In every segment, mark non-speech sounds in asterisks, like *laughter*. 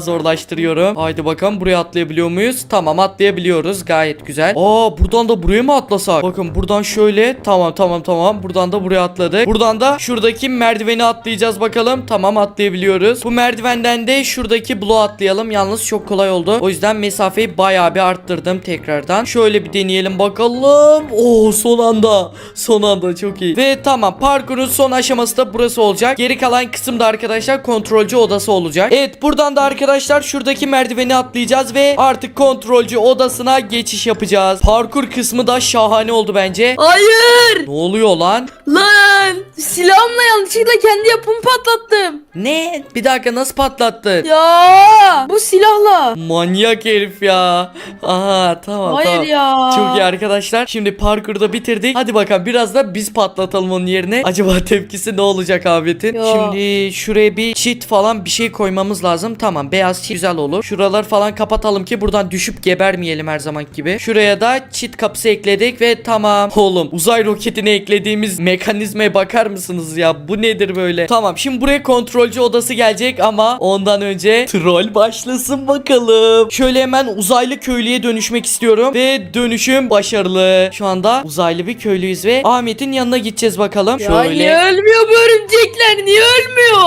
zorlaştırıyorum. Haydi bakalım buraya atlayabiliyor muyuz? Tamam atlayabiliyoruz. Gayet güzel. Aa buradan da buraya mı atlasak? Bakın buradan şöyle. Tamam tamam tamam. Buradan da buraya atladık. Buradan da şuradaki merdiveni atlayacağız bakalım. Tamam atlayabiliyoruz. Bu merdivenden de şuradaki bloğu atlayalım. Yalnız çok kolay oldu. O yüzden mesafeyi bayağı bir arttırdım tekrardan. Şöyle bir deneyelim bakalım. Oo son anda. Son anda çok iyi. Ve tamam parkurun son aşaması da burası olacak. Geri kalan kısımda arkadaşlar kontrolcü odası olacak. Evet buradan da arkadaşlar şuradaki merdiveni atlayacağız ve artık kontrolcü odasına geçiş yapacağız. Parkur kısmı da şahane oldu bence. Hayır. Ne oluyor lan? Lan silahımla yanlışlıkla kendi yapımı patlattım. Ne? Bir dakika nasıl patlattın? Ya bu silahla. Manyak herif ya. Aha tamam Hayır tamam. ya. Çok iyi arkadaşlar. Şimdi parkurda bitirdik. Hadi bakalım biraz da biz patlatalım onun yerine. Acaba *laughs* tepkisi ne olacak Ahmet'in? Ya. Şimdi şuraya bir çit falan bir şey koymamız lazım. Tamam beyaz çit güzel olur. Şuralar falan kapatalım ki buradan düşüp gebermeyelim her zaman gibi. Şuraya da çit kapısı ekledik ve tamam. Oğlum uzay roketine eklediğimiz mekanizmaya bakar mısınız ya? Bu nedir böyle? Tamam şimdi buraya kontrolcü odası gelecek ama ondan önce troll başlasın bakalım. Şöyle hemen uzaylı köylüye dönüşmek istiyorum ve dönüşüm başarılı. Şu anda uzaylı bir köylüyüz ve Ahmet'in yanına gideceğiz bakalım. Ya Şöyle niye ölmüyor bu örümcekler? Niye ölmüyor?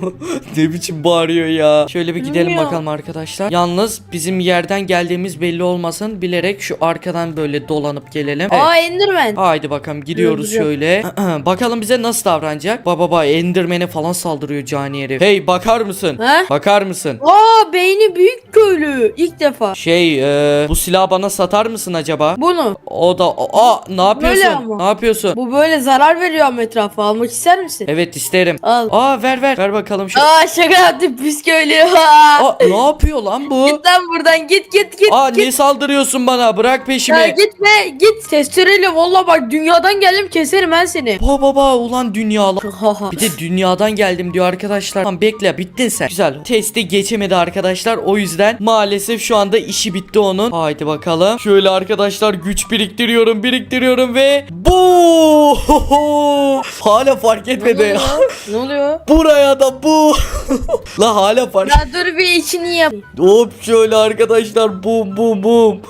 *laughs* ne biçim bağırıyor ya. Şöyle bir gidelim Bilmiyorum. bakalım arkadaşlar. Yalnız bizim yerden geldiğimiz belli olmasın bilerek şu arkadan böyle dolanıp gelelim. Evet. Aa Enderman. Haydi bakalım gidiyoruz Öldüreceğim. şöyle. *clears throat* Bakalım bize nasıl davranacak. Baba baba Enderman'e falan saldırıyor cani herif. Hey bakar mısın? He? Bakar mısın? Aa beyni büyük köylü. İlk defa. Şey e, bu silahı bana satar mısın acaba? Bunu. O da aa ne yapıyorsun? ama. Ne yapıyorsun? Bu böyle zarar veriyor ama etrafa. Almak ister misin? Evet isterim. Al. Aa ver ver. Ver bakalım şu. Aa şaka yaptım pis köylü. *laughs* Aa ne yapıyor lan bu? git lan buradan git git git. Aa git. niye saldırıyorsun bana? Bırak Ya peşimi. gitme git testereyle valla bak dünyadan geldim keserim ben seni. Baba baba ulan. *laughs* Haha. Bir de dünyadan geldim diyor arkadaşlar. Tamam bekle bittin sen. Güzel. Testi geçemedi arkadaşlar. O yüzden maalesef şu anda işi bitti onun. Haydi bakalım. Şöyle arkadaşlar güç biriktiriyorum biriktiriyorum ve bu *laughs* hala fark ne etmedi. oluyor? ne oluyor? Buraya da bu. *laughs* La hala fark. Ya dur bir içini yap. Hop şöyle arkadaşlar bum bum bum.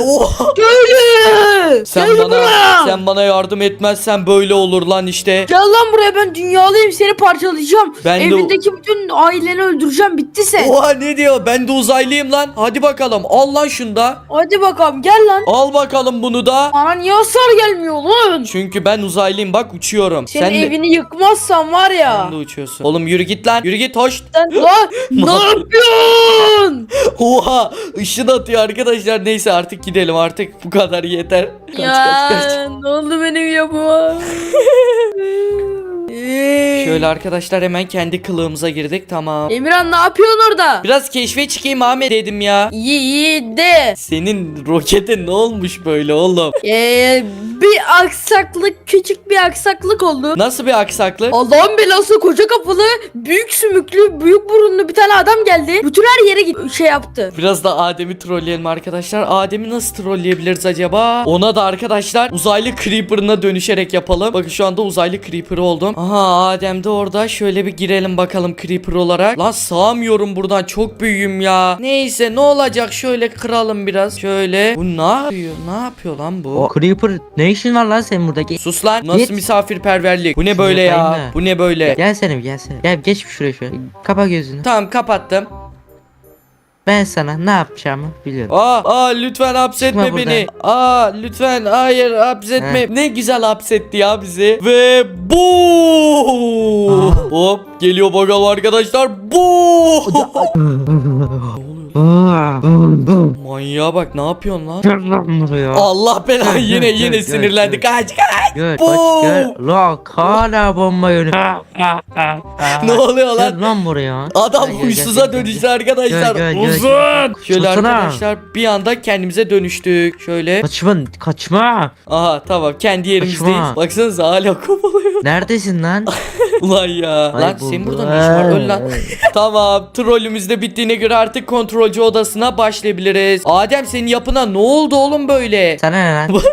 Oha. Köylü. Sen Gel bana buraya. sen bana yardım etmezsen böyle olur lan işte. Gel lan buraya ben dünyalıyım seni parçalayacağım. Ben de- Evindeki bütün aileni öldüreceğim bitti sen. Oha ne diyor? Ben de uzaylıyım lan. Hadi bakalım. Al lan şunu da. Hadi bakalım gel lan. Al bakalım bunu da. Bana niye hasar gelmiyor lan? Çünkü ben uzaylıyım bak uçuyorum. Senin Sen de, evini yıkmazsan var ya. sen de uçuyorsun. Oğlum yürü git lan. Yürü git hoş. Sen *gasps* lan ne yapıyorsun? Oha ışın atıyor arkadaşlar. Neyse artık gidelim artık. Bu kadar yeter. Kaç ya kaç kaç. ne oldu benim yapıma? *laughs* Şöyle arkadaşlar hemen kendi kılığımıza girdik. Tamam. Emirhan ne yapıyorsun orada? Biraz keşfe çıkayım Ahmet dedim ya. De. Senin rokete ne olmuş böyle oğlum? Ee, bir aksaklık küçük bir aksaklık oldu. Nasıl bir aksaklık? Allah'ın belası koca kafalı, büyük sümüklü, büyük burunlu bir tane adam geldi. Bütün her yere git şey yaptı. Biraz da Adem'i trolleyelim arkadaşlar. Adem'i nasıl trolleyebiliriz acaba? Ona da arkadaşlar uzaylı creeper'ına dönüşerek yapalım. Bakın şu anda uzaylı creeper oldum. Aha Adem de orada. Şöyle bir girelim bakalım creeper olarak. Lan sağamıyorum buradan. Çok büyüğüm ya. Neyse ne olacak? Şöyle kıralım biraz. Şöyle. Bu ne yapıyor? Ne yapıyor lan bu? O Creeper ne işin var lan senin burada? Ge- Sus lan. Nasıl Git. misafirperverlik? Bu ne Şunu böyle ya? yapayım da. Bu ne böyle? Gelsene bir gelsene. Gel geç şuraya şöyle. Kapa gözünü. Tamam kapattım. Ben sana ne yapacağımı biliyorum. Aa, aa lütfen hapsetme Çıkma beni. Aa lütfen hayır hapsetme. He. Ne güzel hapsetti ya bizi. Ve bu. Hop geliyor bakalım arkadaşlar. Bu. *laughs* Manyağa bak ne yapıyorsun lan? Gel lan buraya. Allah belanı Gel, yine gel, yine gel, sinirlendi. gel. Kaç kaç. Gel Bu. kaç gel. La hala bomba yönü. *laughs* Ne oluyor lan? Gel lan buraya. Adam Gel, gel, huysuza gel, gel, dönüştü arkadaşlar. Gel, gel, gel, Uzun. gel. Şöyle Tutsana. arkadaşlar bir anda kendimize dönüştük. Şöyle. Kaçma kaçma. Aha tamam kendi yerimizdeyiz. Kaçma. Baksanıza hala kovalıyor. Neredesin lan? *laughs* Ulan ya. Ay lan senin buldu. burada ne işin var? Öl lan. tamam. Trollümüz de bittiğine göre artık kontrolcü odasına başlayabiliriz. Adem senin yapına ne oldu oğlum böyle? Sana ne lan? *laughs*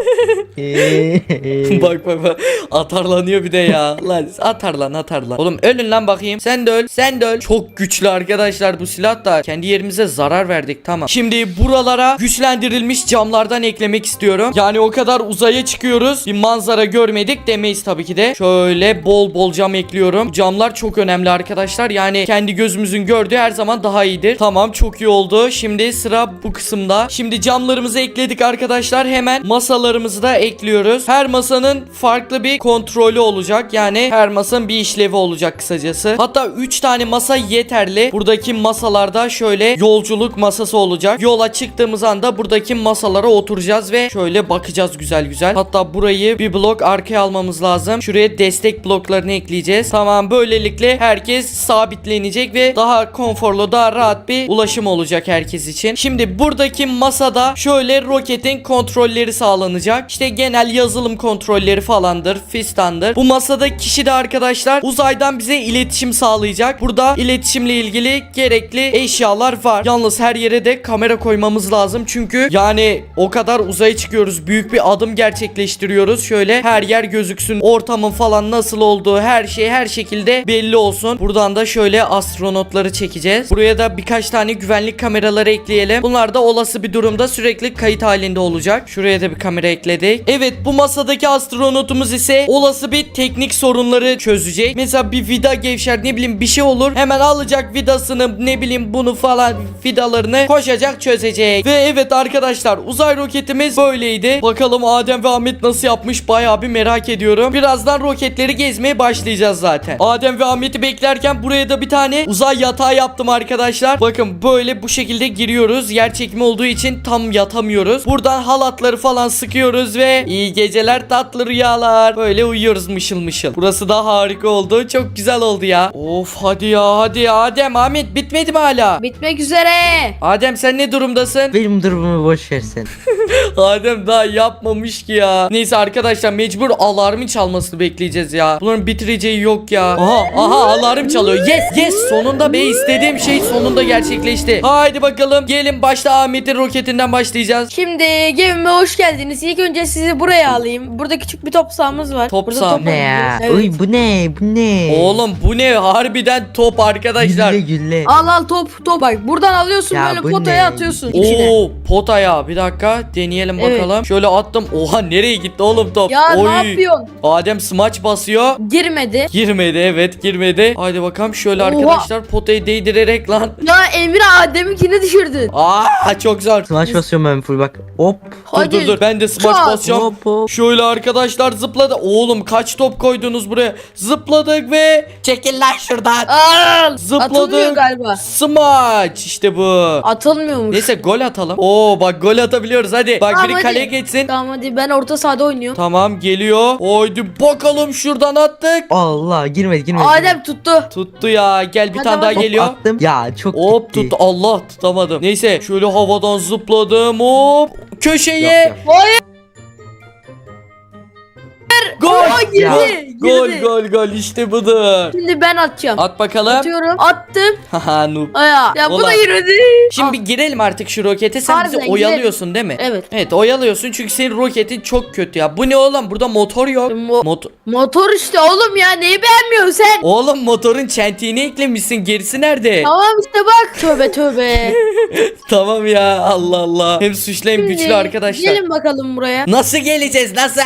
*laughs* bak bak bak. Atarlanıyor bir de ya. *laughs* Lan atarlan atarlan. Oğlum ölün lan bakayım. Sen de öl. Sen de öl. Çok güçlü arkadaşlar bu silah da. Kendi yerimize zarar verdik tamam. Şimdi buralara güçlendirilmiş camlardan eklemek istiyorum. Yani o kadar uzaya çıkıyoruz. Bir manzara görmedik demeyiz tabii ki de. Şöyle bol bol cam ekliyorum. Camlar çok önemli arkadaşlar. Yani kendi gözümüzün gördüğü her zaman daha iyidir. Tamam çok iyi oldu. Şimdi sıra bu kısımda. Şimdi camlarımızı ekledik arkadaşlar. Hemen masalarımızı da ekliyoruz. Her masanın farklı bir kontrolü olacak. Yani her masanın bir işlevi olacak kısacası. Hatta 3 tane masa yeterli. Buradaki masalarda şöyle yolculuk masası olacak. Yola çıktığımız anda buradaki masalara oturacağız ve şöyle bakacağız güzel güzel. Hatta burayı bir blok arkaya almamız lazım. Şuraya destek bloklarını ekleyeceğiz. Tamam böylelikle herkes sabitlenecek ve daha konforlu daha rahat bir ulaşım olacak herkes için. Şimdi buradaki masada şöyle roketin kontrolleri sağlanacak. İşte genel yazılım kontrolleri falandır, fistandır. Bu masada kişi de arkadaşlar uzaydan bize iletişim sağlayacak. Burada iletişimle ilgili gerekli eşyalar var. Yalnız her yere de kamera koymamız lazım. Çünkü yani o kadar uzaya çıkıyoruz. Büyük bir adım gerçekleştiriyoruz. Şöyle her yer gözüksün. Ortamın falan nasıl olduğu her şey her şekilde belli olsun. Buradan da şöyle astronotları çekeceğiz. Buraya da birkaç tane güvenlik kameraları ekleyelim. Bunlar da olası bir durumda sürekli kayıt halinde olacak. Şuraya da bir kamera ekledik. Evet bu masadaki astronotumuz ise olası bir teknik sorunları çözecek. Mesela bir vida gevşer ne bileyim bir şey olur. Hemen alacak vidasını ne bileyim bunu falan vidalarını koşacak çözecek. Ve evet arkadaşlar uzay roketimiz böyleydi. Bakalım Adem ve Ahmet nasıl yapmış bayağı bir merak ediyorum. Birazdan roketleri gezmeye başlayacağız zaten. Adem ve Ahmet'i beklerken buraya da bir tane uzay yatağı yaptım arkadaşlar. Bakın böyle bu şekilde giriyoruz. Yer çekimi olduğu için tam yatamıyoruz. Buradan halatları falan sıkıyoruz ve iyi geceler tatlı rüyalar. Böyle uyuyoruz mışıl mışıl. Burası da harika oldu. Çok güzel oldu ya. Of hadi ya hadi ya. Adem Ahmet bitmedi mi hala? Bitmek üzere. Adem sen ne durumdasın? Benim durumumu boş ver sen. *laughs* Adem daha yapmamış ki ya. Neyse arkadaşlar mecbur alarmın çalmasını bekleyeceğiz ya. Bunların bitireceği yok ya. Aha aha alarm çalıyor. Yes yes sonunda be istediğim şey sonunda gerçekleşti. Haydi bakalım gelin başta Ahmet'in roketinden başlayacağız. Şimdi gemime hoş geldiniz. İlk önce sizi buraya alayım. Burada küçük bir top sahamız var. Top Burada saha top ne ya? oynayacağız. Uy bu ne? Bu ne? Oğlum bu ne harbiden top arkadaşlar. Gülle gülle. Al al top top bak buradan alıyorsun Ya böyle bu potaya ne? atıyorsun içine. Oo potaya bir dakika deneyelim Evet. bakalım. Şöyle attım. Oha nereye gitti oğlum top? Ya Oy. ne yapıyorsun? Adem smaç basıyor. Girmedi. Girmedi evet girmedi. Haydi bakalım şöyle Oha. arkadaşlar potayı değdirerek lan. Ya Emir Adem'inkini düşürdün. Aa çok zor. Smash basıyorum ben full bak. Hop. Dur Hadi. dur dur ben de smaç Çat. basacağım. Hop hop. Şöyle arkadaşlar zıpladı. Oğlum kaç top koydunuz buraya? Zıpladık ve çekil lan şuradan. Al. Zıpladı. Atılmıyor galiba. Smaç işte bu. Atılmıyormuş. Neyse gol atalım. Oo bak gol atabiliyoruz hadi. Bak Tamam, biri hadi. kaleye geçsin. Tamam hadi ben orta sahada oynuyorum. Tamam geliyor. Haydi bakalım şuradan attık. Allah girmedi girmedi. Adem tuttu. Tuttu ya. Gel bir Hadi tane daha bakalım. geliyor. Attım. Ya çok Hop gitti. tuttu. Allah tutamadım. Neyse şöyle havadan zıpladım. Hop. Köşeye. Yok, yok. Hayır. Oh! Aa, girdi. Gol gol gol işte budur. Şimdi ben atacağım. At bakalım. Atıyorum. Attım. Haha noob. Aya. Ya bu Ulan. da girmedi. Şimdi bir girelim artık şu rokete. Sen Harbiden bizi oyalıyorsun değil mi? Evet. Evet oyalıyorsun çünkü senin roketin çok kötü ya. Bu ne oğlum? Burada motor yok. Mo- Motor. Motor işte oğlum ya neyi beğenmiyorsun sen? Oğlum motorun çentiğini eklemişsin. Gerisi nerede? Tamam işte bak. Tövbe tövbe. *laughs* tamam ya Allah Allah. Hem suçlu hem güçlü Şimdi arkadaşlar. Gelin bakalım buraya. Nasıl geleceğiz nasıl?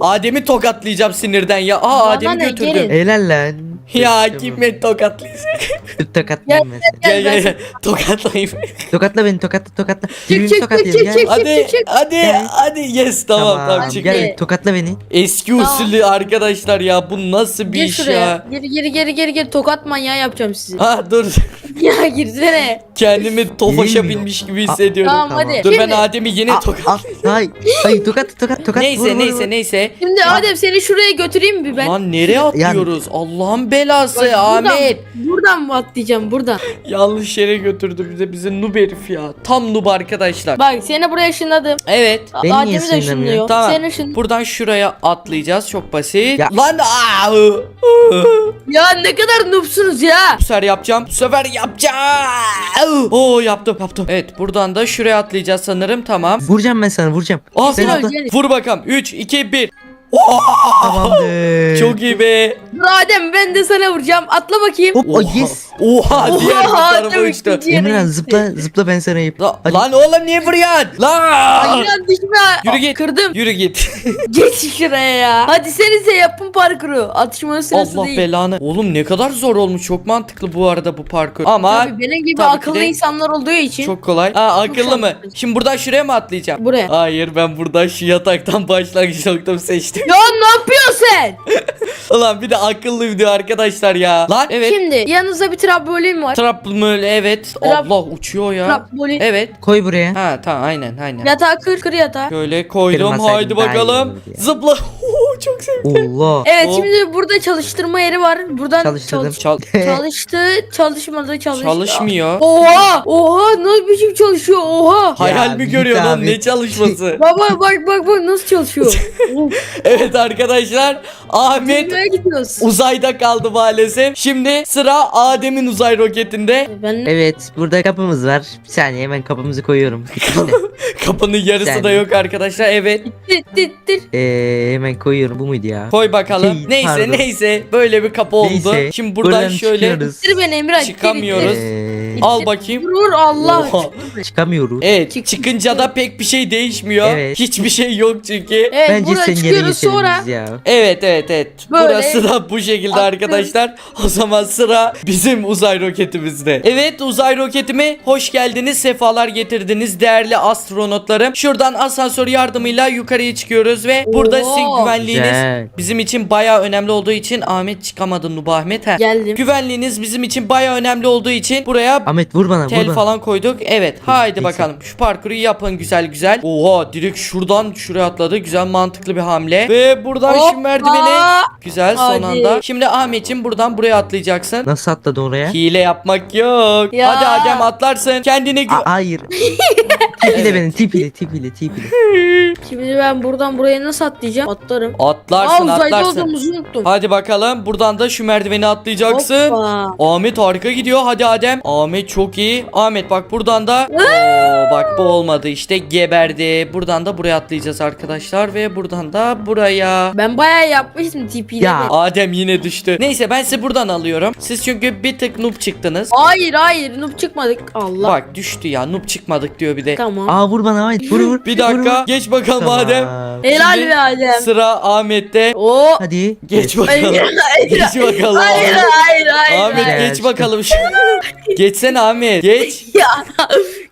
Adem'i tokatlayacağım sinirden ya. Aa Bana Adem'i ne, götürdüm. Helal lan. Ya kim beni tokatlayacak? *laughs* Tokatlayayım ben seni. Gel Gel, gel. *laughs* Tokatlayayım. Tokatla beni tokatla tokatla. Çık, Birbirimizi çık, çık, tokatlayalım çık, gel. çık. Hadi hadi Gel. hadi yes tamam tamam, çık. Gel Hadi. tokatla beni. Eski Tamam. usulü arkadaşlar ya bu nasıl bir Gir iş şuraya. ya? Geri geri geri geri geri tokat manyağı yapacağım sizi. Ha dur. Ya girsene. Kendimi tofaşa mi? binmiş gibi hissediyorum. Tamam, Tamam. hadi. Dur ben Şimdi- Adem'i yine tokat. Hayır. Hayır tokat tokat tokat. Neyse Vur, neyse vur. neyse. Şimdi Adem seni şuraya götüreyim mi ben? Lan nereye atlıyoruz? Allah'ın belası buradan- Ahmet. Buradan mı atlayacağım buradan? Yanlış yere götürdü bize bize noob herif ya. Tam noob arkadaşlar. Bak seni buraya ışınladım. Evet. A- Beni niye Adem'i de ışınlamıyor? ışınlıyor. Tamam. Seni ışın. Buradan şuraya atlayacağız. Çok basit. Ya- Lan aa! Ya ne kadar noobsunuz ya. Bu sefer yapacağım. Bu sefer yapacağım. Oo yaptım yaptım. Evet buradan da şuraya atlayacağız sanırım. Tamam. Vuracağım ben sana vuracağım. Ah Sen atla. öleceksin. Vur bakalım. 3 2 1. Tamamdır. Çok iyi be. Adem ben de sana vuracağım. Atla bakayım. Hop o yes. Oha diğer Oha, tarafa uçtu. yere Emirhan gitti. zıpla zıpla ben sana yap. La- Hadi. lan oğlum niye vuruyorsun? Lan. Ay lan düşme. Yürü git. Kırdım. Yürü git. *laughs* Geç şuraya ya. Hadi senize yapın parkuru. Atışmanın sırası Allah değil. belanı. Oğlum ne kadar zor olmuş. Çok mantıklı bu arada bu parkur. Ama Tabii benim gibi tabii ki akıllı de insanlar olduğu için. çok kolay. Aa akıllı mı? Şimdi buradan şuraya mı atlayacağım? Buraya. Hayır ben buradan şu yataktan başlangıç noktamı seçtim. Ya ne yapıyorsun sen? Ulan bir de akıllıyım diyor arkadaşlar ya. Lan evet. Şimdi yanınızda bir trambolin var. Trapmül evet. Trap- Allah uçuyor ya. Trambolin. Evet. Koy buraya. Ha tamam aynen aynen. Yatağı kır kır yatağı. Şöyle koydum. Haydi daha iyi bakalım. olurdu ya. Zıpla. *laughs* Çok sevdim. Allah. Evet O- şimdi burada çalıştırma yeri var. Buradan Çalıştırdım. çalış- Çal *laughs* çalıştı, çalışmadı, çalıştı. çalışmıyor. Oha! Oha! Nasıl biçim çalışıyor? Oha! Hayal Ya mi oğlum abi. ne çalışması? *laughs* Baba bak bak bak nasıl çalışıyor. *laughs* Evet arkadaşlar Ahmet gidiyoruz. uzayda kaldı maalesef. Şimdi sıra Adem'in uzay roketinde. Ben Evet burada kapımız var. Bir saniye hemen kapımızı koyuyorum. İşte. Kapının yarısı da yok arkadaşlar. Evet. tit tit tit. Eee hemen koyuyorum. Bu muydu ya? Koy bakalım. Şey, neyse pardon. neyse böyle bir kapı oldu. Neyse, Şimdi buradan, şöyle çıkıyoruz. Beni Çıkamıyoruz. ittir. Al bakayım. Vur vur Allah. Oha. çıkamıyoruz. Evet Çık- çıkınca da pek bir şey değişmiyor. Evet. Hiçbir şey yok çünkü. Evet Bence buradan sen geri çıkıyoruz sonra. biz ya. Evet evet evet. Böyle Burası da bu şekilde attım. arkadaşlar. O zaman sıra bizim uzay roketimizde. Evet uzay roketime hoş geldiniz. Sefalar getirdiniz değerli astronotlarım. Şuradan asansör yardımıyla yukarıya çıkıyoruz ve burada Oo. sizin güvenliğiniz Güzel. bizim için baya önemli olduğu için Ahmet çıkamadı Nubu Ahmet. He. Geldim. Güvenliğiniz bizim için baya önemli olduğu için buraya Ahmet vur bana vur tel bana. falan koyduk. Evet haydi Neyse. bakalım şu parkuru yapın güzel güzel. Oha direkt şuradan şuraya atladı. Güzel mantıklı bir hamle. Ve buradan Hoppa. merdiveni Güzel son Hadi. anda. Şimdi Ahmet'ciğim buradan buraya atlayacaksın. Nasıl atladın oraya? Hile yapmak yok. Ya. Hadi Adem atlarsın. Kendine gü- Aa, hayır. *laughs* tipiyle benim tipiyle tipiyle tipiyle. *laughs* Şimdi ben buradan buraya nasıl atlayacağım? Atlarım. Atlarsın Aa uzayda atlarsın. olduğumuzu unuttum. Hadi bakalım. Buradan da şu merdiveni atlayacaksın. Hoppa. Ahmet harika gidiyor. Hadi Adem. Ahmet çok iyi. Ahmet bak buradan da. Oo, bak bu olmadı işte geberdi. Buradan da buraya atlayacağız arkadaşlar ve buradan da buraya. Ben bayağı yapmıştım tipiyle. Ya. de. Adem yine düştü. Neyse ben sizi buradan alıyorum. Siz çünkü bir tık noob çıktınız. Hayır hayır noob çıkmadık. Allah. Bak düştü ya. Noob çıkmadık diyor bir de. Tamam. Aa vur bana Ahmet vur vur. Bir vur, dakika. vur. Geç bakalım Tamam. Adem. Helal Şimdi be Adem. Sıra Ahmet'te. Oo. Hadi. Geç bakalım. hayır. Geç bakalım. Hayır Ahmet. hayır hayır. Ahmet hayır. geç bakalım. Geçsene Ahmet. Geç. *laughs* Ya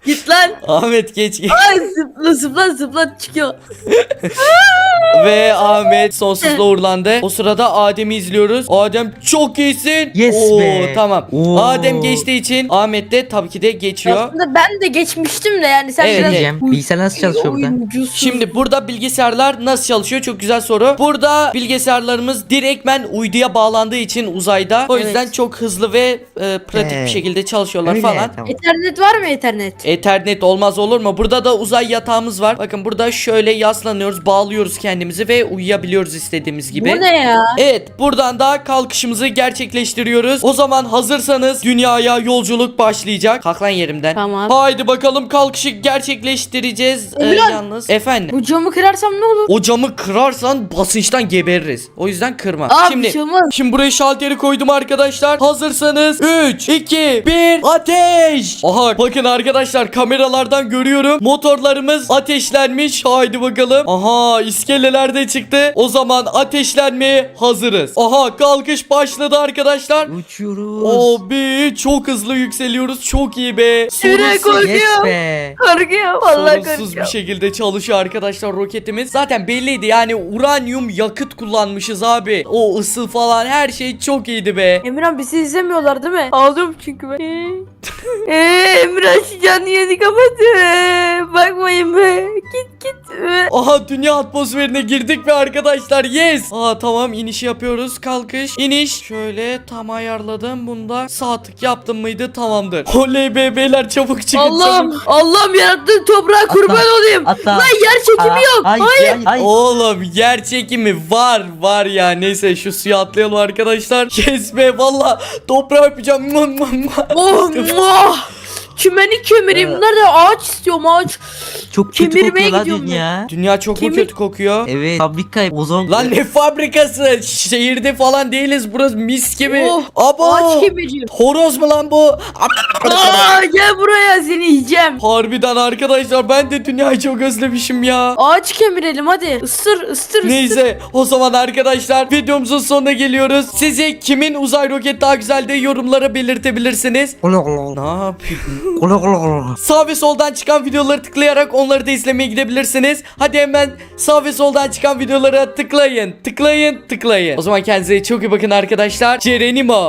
git lan. Ahmet geç. geç. Ay zıpla zıpla zıpla çıkıyor. *laughs* Ve Ahmet sonsuzla uğurlandı. O sırada Adem'i izliyoruz. Adem çok iyisin. Yes Oo, be. Tamam. Oo. Adem geçtiği için Ahmet de tabii ki de geçiyor. Aslında ben de geçmiştim de yani sen Evet, biraz. Bilgisayar nasıl çalışıyor burada? oyuncusun. Şimdi burada bilgisayarlar nasıl çalışıyor? Çok güzel soru. Burada bilgisayarlarımız direktmen uyduya bağlandığı için uzayda. O Evet. yüzden çok hızlı ve e, pratik bir Evet. şekilde çalışıyorlar Öyle, falan. Tamam. Ethernet var mı Ethernet? Ethernet olmaz olur mu? Burada da uzay yatağımız var. Bakın burada şöyle yaslanıyoruz, bağlıyoruz kendimizi ve uyuyabiliyoruz istediğimiz gibi. Bu ne ya? Evet, buradan da kalkışımızı gerçekleştiriyoruz. O zaman hazırsanız dünyaya yolculuk başlayacak. Kalk lan yerimden. Tamam. Haydi bakalım kalkışı gerçekleştireceğiz. Ee, Emirhan. yalnız. Efendim. Bu camı kırarsam ne olur? O camı kırarsan basınçtan gebeririz. O yüzden kırma. Aa Şimdi şey olmaz. Şimdi buraya şalteri koydum arkadaşlar. Hazırsanız 3, 2, 1 ateş. Aha bakın arkadaşlar arkadaşlar kameralardan görüyorum. Motorlarımız ateşlenmiş. Haydi bakalım. Aha iskeleler de çıktı. O zaman ateşlenmeye hazırız. Aha kalkış başladı arkadaşlar. Uçuyoruz. Abi çok hızlı yükseliyoruz. Çok iyi be. Yürek Sorunsuz, korkuyor. Be. Korkuyorum. Vallahi sorunsuz bir şekilde çalışıyor arkadaşlar roketimiz. Zaten belliydi yani uranyum yakıt kullanmışız abi. O ısı falan her şey çok iyiydi be. Emirhan bizi izlemiyorlar değil mi? Ağlıyorum çünkü ben. Eee *laughs* Emirhan şu yeni kapattı. Bakmayın be. Git git. Aha dünya atmosferine girdik mi arkadaşlar? Yes. Aa tamam inişi yapıyoruz. Kalkış. iniş. Şöyle tam ayarladım. Bunda sağ tık yaptım mıydı? Tamamdır. *laughs* Oley be beyler çabuk çıkın. Allah'ım çabuk. Allah'ım yarattığın toprağa kurban olayım. Atla. Lan yer çekimi Aa, yok. Hayır. Hayır. Hayır. hayır. Oğlum yer çekimi var var ya neyse şu suya atlayalım arkadaşlar *laughs* yes be valla toprağı öpeceğim Mua, mua, mua. Oh, Çümeni kömüreyim. Bunlar da ağaç istiyorum ağaç. Çok kötü Kemirmeye kokuyor lan gidiyorum ben. dünya. Dünya çok mu Kemik- kötü kokuyor Evet. Fabrika ozon. Lan ne fabrikası şehirde falan değiliz burası mis gibi Oh, Abo Ağaç kemiriyor. Horoz mu lan bu Aa, gel buraya seni yiyeceğim. Harbiden arkadaşlar ben de dünyayı çok özlemişim ya Ağaç kemirelim hadi. Isır ıstır ıstır. Neyse o zaman arkadaşlar videomuzun sonuna geliyoruz. Size kimin uzay roketi daha güzeldi yorumlara belirtebilirsiniz. Kulu kulu. Ne yapıyor? Kulu kulu. Sağ ve soldan çıkan videoları tıklayarak onları da izlemeye gidebilirsiniz. Hadi hemen sağ ve soldan çıkan videolara tıklayın. Tıklayın, tıklayın. O zaman kendinize çok iyi bakın arkadaşlar. Cerenimo.